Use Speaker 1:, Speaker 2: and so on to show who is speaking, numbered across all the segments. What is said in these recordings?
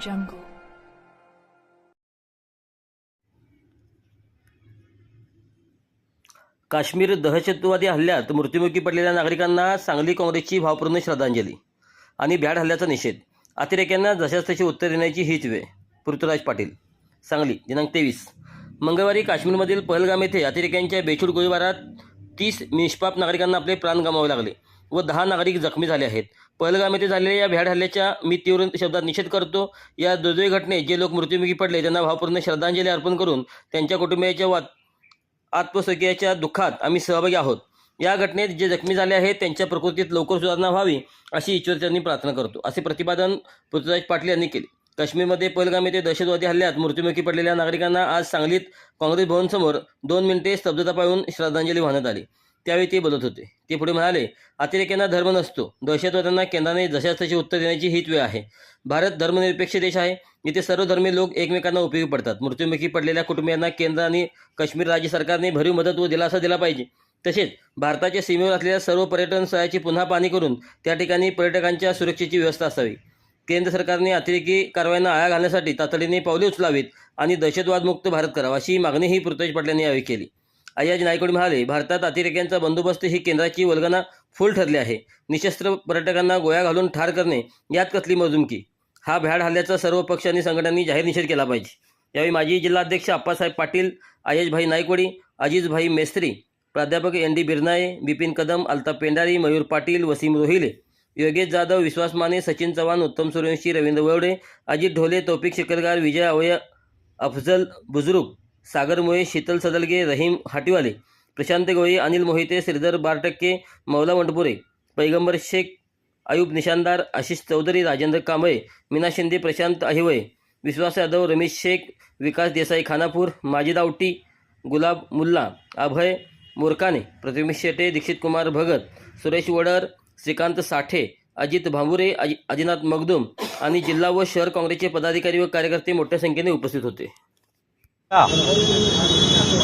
Speaker 1: jungle. Kashmir दहशतवादी हल्ल्यात मृत्युमुखी पडलेल्या नागरिकांना सांगली काँग्रेसची भावपूर्ण श्रद्धांजली आणि भ्याड हल्ल्याचा निषेध. अतिरेक्यांना जशास्तशी उत्तर देण्याची हीच वेळ. पृथ्वीराज पाटील सांगली दिनांक तेवीस. मंगळवारी काश्मीरमधील पहलगाम येथे अतिरेक्यांच्या बेछूड गोळीबारात तीस निष्पाप नागरिकांना आपले प्राण गमावे लागले. व दहा नागरिक जखमी झाले आहेत. पहलगाम येथे झालेल्या या भ्याड हल्ल्याच्या मी तीव्र शब्दात निषेध करतो. या दुर्दैवी घटनेत जे लोक मृत्युमुखी पडले त्यांना भावपूर्ण श्रद्धांजली अर्पण करून त्यांच्या कुटुंबियाच्या वा आत्मसखियाच्या दुःखात आम्ही सहभागी आहोत. या घटनेत जे जखमी झाले आहेत त्यांच्या प्रकृतीत लवकर सुधारणा व्हावी अशी ईश्वरचरणी प्रार्थना करतो. असे प्रतिपादन पृथ्वीराज पाटील यांनी केले. काश्मीरमध्ये पहलगाम येथे दहशतवादी हल्ल्यात मृत्युमुखी पडलेल्या नागरिकांना आज सांगलीत काँग्रेस भवनसमोर दोन मिनिटे स्तब्धता पाळून श्रद्धांजली वाहण्यात आली. त्यावेळी ते बोलत होते. ते पुढे म्हणाले अतिरेक्यांना धर्म नसतो. दहशतवाद्यांना केंद्राने जशाच तशी उत्तर देण्याची हीच वेळ आहे. भारत धर्मनिरपेक्ष देश आहे. इथे सर्व धर्मीय लोक एकमेकांना उपयोगी पडतात. मृत्युमुखी पडलेल्या कुटुंबियांना केंद्र आणि काश्मीर राज्य सरकारने भरीव मदत व दिलासा दिला पाहिजे. तसेच भारताच्या सीमेवर असलेल्या सर्व पर्यटन स्थळाची पुन्हा पाहणी करून त्या ठिकाणी पर्यटकांच्या सुरक्षेची व्यवस्था असावी. केंद्र सरकारने अतिरेकी कारवायांना आळा घालण्यासाठी तातडीने पावले उचलावीत आणि दहशतवादमुक्त भारत करावा अशी मागणीही पृथ्वीज पाटील यावेळी केली. अय्याज नायकोडी म्हणाले भारतात अतिरेक्यांचा बंदोबस्त ही केंद्राची वल्गना फुल ठरली आहे. निशस्त्र पर्यटकांना गोळ्या घालून ठार करणे यात कसली मजुमकी? हा भ्याड हल्ल्याचा सर्व पक्ष आणि संघटनांनी जाहीर निषेध केला पाहिजे. यावेळी माजी जिल्हाध्यक्ष अप्पासाहेब पाटील अयजभाई नायकोडी अजिजभाई मेस्त्री प्राध्यापक एन डी बिरनाये बिपिन कदम अल्ताफ पेंडारी मयूर पाटील वसीम रोहिले योगेश जाधव विश्वास माने सचिन चव्हाण उत्तम सूर्यवंशी रवींद्र वळवडे अजित ढोले तौफिक शिकरगार विजय अवय अफजल बुजुर्ग सागर मोये शीतल सदलगे रहीम हाटीवाले प्रशांत गोळी अनिल मोहिते श्रीधर बारटक्के मौला वंडपुरे पैगंबर शेख आयुब निशानदार आशिष चौधरी राजेंद्र कांबळे मीना शिंदे प्रशांत अहिवळे विश्वास यादव रमेश शेख विकास देसाई खानापूर माजी दावटी गुलाब मुल्ला अभय मोरकाने प्रतिमेश शेटे दीक्षित कुमार भगत सुरेश वडर श्रीकांत साठे अजित भांबुरे अजि अजिनाथ मगदुम आणि जिल्हा व शहर काँग्रेसचे पदाधिकारी व कार्यकर्ते मोठ्या संख्येने उपस्थित होते.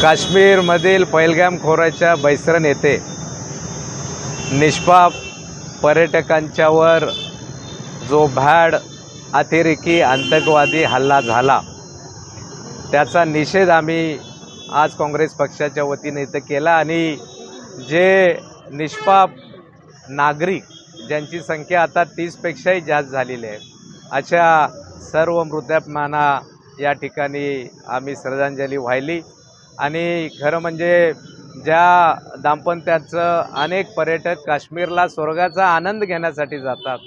Speaker 2: काश्मीरमधील पैलगाम खोऱ्याच्या बैसरन येथे निष्पाप पर्यटकांच्यावर जो भॅड अतिरेकी आतंकवादी हल्ला झाला. त्याचा निषेध आम्ही आज काँग्रेस पक्षाच्या वतीने इथं केला आणि जे निष्पाप नागरिक ज्यांची संख्या आता तीसपेक्षाही जास्त झालेली आहे अशा सर्व मृतात्मांना या ठिकाणी आम्ही श्रद्धांजली वाहिली. आणि खरं म्हणजे ज्या दाम्पत्याचं अनेक पर्यटक काश्मीरला स्वर्गाचा आनंद घेण्यासाठी जातात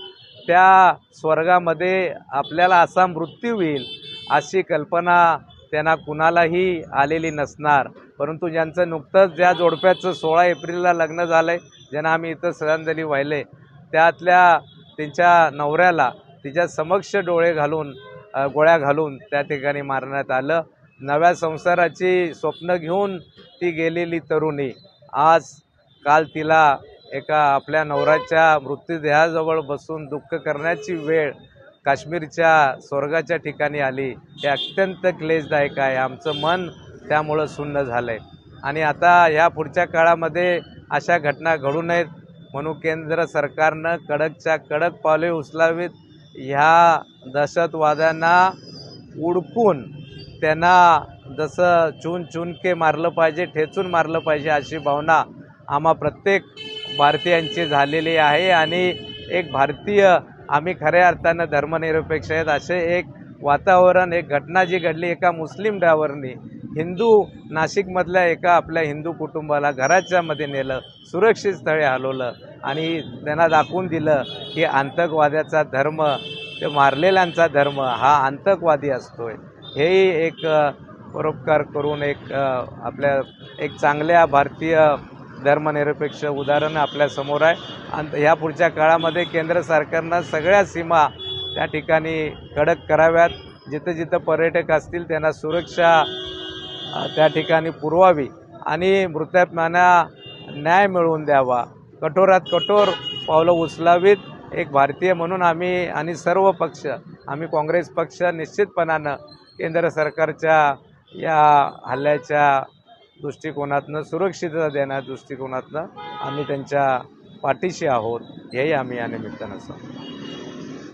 Speaker 2: त्या स्वर्गामध्ये आपल्याला असा मृत्यू होईल अशी कल्पना त्यांना कुणालाही आलेली नसणार. परंतु ज्यांचं नुकतंच ज्या जोडप्याचं सोळा एप्रिलला लग्न झालं आहे ज्यांना आम्ही इथं श्रद्धांजली वाहिले त्यातल्या त्यांच्या नवऱ्याला तिच्या समक्ष डोळे घालून गोळ्या घालून त्या ठिकाणी मारण्यात आलं. नव्या संसाराची स्वप्न घेऊन ती गेलेली तरुणी. आज काल तिला एका आपल्या नवऱ्याच्या मृत्यूदेहाजवळ बसून दुःख करण्याची वेळ काश्मीरच्या स्वर्गाच्या ठिकाणी आली. हे अत्यंत क्लेशदायक आहे. आमचं मन त्यामुळं सुन्न झालं आहे आणि आता ह्या पुढच्या काळामध्ये अशा घटना घडू नयेत म्हणून केंद्र सरकारनं कडकच्या कडक पावले उचलावीत. ह्या दहशतवाद्यांना उडकून त्यांना जसं चून चूनके मारलं पाहिजे ठेचून मारलं पाहिजे अशी भावना आम्हा प्रत्येक भारतीयांची झालेली आहे. आणि एक भारतीय आम्ही खऱ्या अर्थानं धर्मनिरपेक्ष आहेत. असे एक वातावरण एक घटना जी घडली एका मुस्लिम ड्रायव्हरनी हिंदू नाशिकमधल्या एका आपल्या हिंदू कुटुंबाला घराच्यामध्ये नेलं सुरक्षित स्थळी हलवलं आणि त्यांना दाखवून दिलं की आतंकवाद्याचा धर्म ते मारलेल्यांचा धर्म हा आतंकवादी असतोय. हेही एक परोपकार करून एक आपल्या एक चांगल्या भारतीय धर्मनिरपेक्ष उदाहरण आपल्यासमोर आहे. आणि ह्या पुढच्या काळामध्ये केंद्र सरकारनं सगळ्या सीमा त्या ठिकाणी कडक कराव्यात. जिथं जिथं पर्यटक असतील त्यांना सुरक्षा त्या ठिकाणी पुरवावी आणि मृतात्म्यांना न्याय मिळवून द्यावा. कठोरात कठोर पावलं उचलावीत. एक भारतीय म्हणून आम्ही आणि सर्व पक्ष आम्ही काँग्रेस पक्ष निश्चितपणानं केंद्र सरकारच्या या हल्ल्याच्या दृष्टिकोनातनं सुरक्षितता देण्या दृष्टिकोनातनं आम्ही त्यांच्या पाठीशी आहोत. हेही आम्ही या निमित्तानं सांगतो.